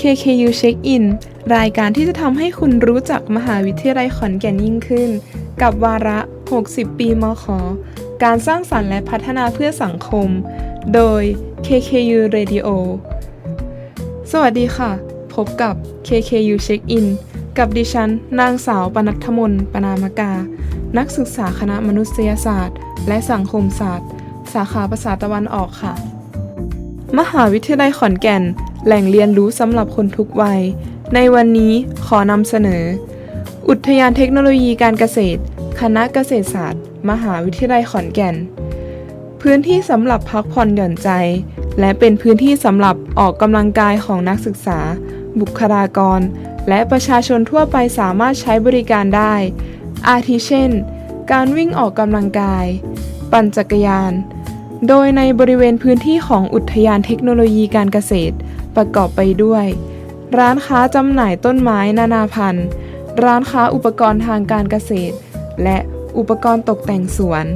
KKU Check In รายการที่จะทำให้คุณรู้จักมหาวิทยาลัยขอนแก่นยิ่งขึ้น กับวาระ 60 ปีมขการสร้างสรรค์และพัฒนาเพื่อสังคม โดย KKU Radio สวัสดีค่ะ พบกับ KKU Check In กับดิฉัน นางสาวปนัทธมน์ปนามกา นักศึกษาคณะมนุษยศาสตร์ และสังคมศาสตร์ สาขาภาษาตะวันออกค่ะ มหาวิทยาลัยขอนแก่น แหล่งเรียนรู้สำหรับคนทุกวัย ในวันนี้ขอนำเสนอ อุทยานเทคโนโลยีการเกษตร คณะเกษตรศาสตร์ มหาวิทยาลัยขอนแก่น พื้นที่สำหรับพักผ่อนหย่อนใจ และเป็นพื้นที่สำหรับออกกำลังกายของนักศึกษา บุคลากร และประชาชนทั่วไปสามารถใช้บริการได้ อาทิเช่น การวิ่งออกกำลังกาย ปั่นจักรยาน โดยในบริเวณพื้นที่ของอุทยานเทคโนโลยีการเกษตร ประกอบไปด้วย ร้านค้าจำหน่ายต้นไม้นานาพันธุ์ ร้านค้าอุปกรณ์ทางการเกษตร และอุปกรณ์ตกแต่งสวน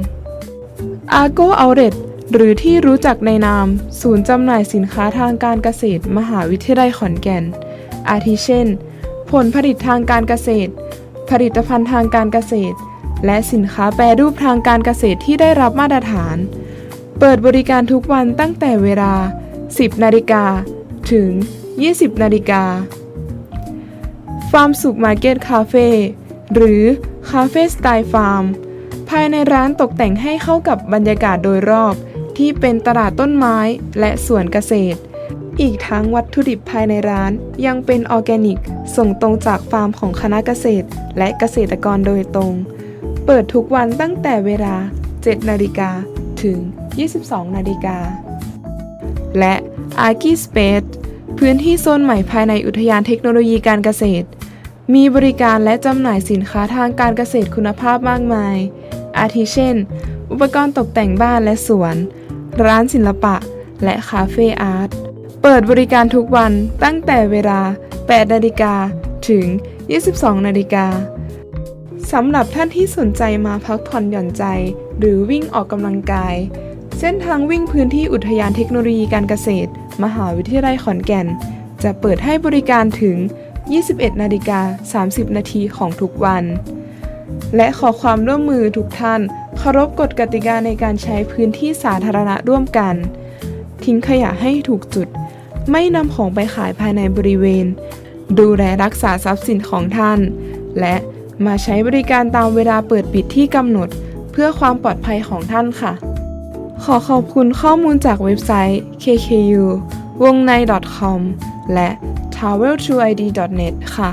อาโกเอาเร t หรือที่รู้จักในนาม ศูนย์จำหน่ายสินค้าทางการเกษตร มหาวิทยาลัยขอนแก่น อาทิเช่น ผลผลิตทางการเกษตร ผลิตภัณฑ์ทางการเกษตร และสินค้าแปรรูปทางการเกษตรที่ได้รับมาตรฐาน เปิดบริการทุกวันตั้งแต่เวลา 10 นาฬิกาถึง 20 นาฬิกา ฟาร์มสุขมาร์เก็ตคาเฟ่หรือคาเฟ่สไตล์ฟาร์มภายในร้านตกแต่งให้เข้ากับบรรยากาศโดยรอบที่เป็นตลาดต้นไม้และสวนเกษตร อีกทั้งวัตถุดิบภายในร้านยังเป็นออร์แกนิก ส่งตรงจากฟาร์มของคณะเกษตร และเกษตรกรโดยตรง เปิดทุกวันตั้งแต่เวลา 7 นาฬิกา ถึง 22 นาฬิกา และ a r k i Space พื้นที่โซนใหม่ภายในอุทยานเทคโนโลยีการเกษตร มีบริการและจำหน่ายสินค้าทางการเกษตรคุณภาพมากมาย อาทิเช่น อุปกรณ์ตกแต่งบ้านและสวน ร้านศิลปะ และคาเฟ่อาร์ต เปิดบริการทุกวันตั้งแต่เวลา 8 นาฬิกาถึง 22 นาฬิกาสำหรับท่านที่สนใจมาพักผ่อนหย่อนใจ หรือวิ่งออกกำลังกาย เส้นทางวิ่งพื้นที่อุทยานเทคโนโลยีการเกษตร มหาวิทยาลัยขอนแก่น จะเปิดให้บริการถึง 21 นาฬิกา 30 นาทีของทุกวัน และขอความร่วมมือทุกท่านเคารพกฎกติกาในการใช้พื้นที่สาธารณะร่วมกัน ทิ้งขยะให้ถูกจุด ไม่นำของไปขายภายในบริเวณ ดูแลรักษาทรัพย์สินของท่าน และมาใช้บริการตามเวลาเปิดปิดที่กำหนด เพื่อความปลอดภัยของท่านค่ะ ขอขอบคุณข้อมูลจากเว็บไซต์ kku วงใน .com และ travel2id.net ค่ะ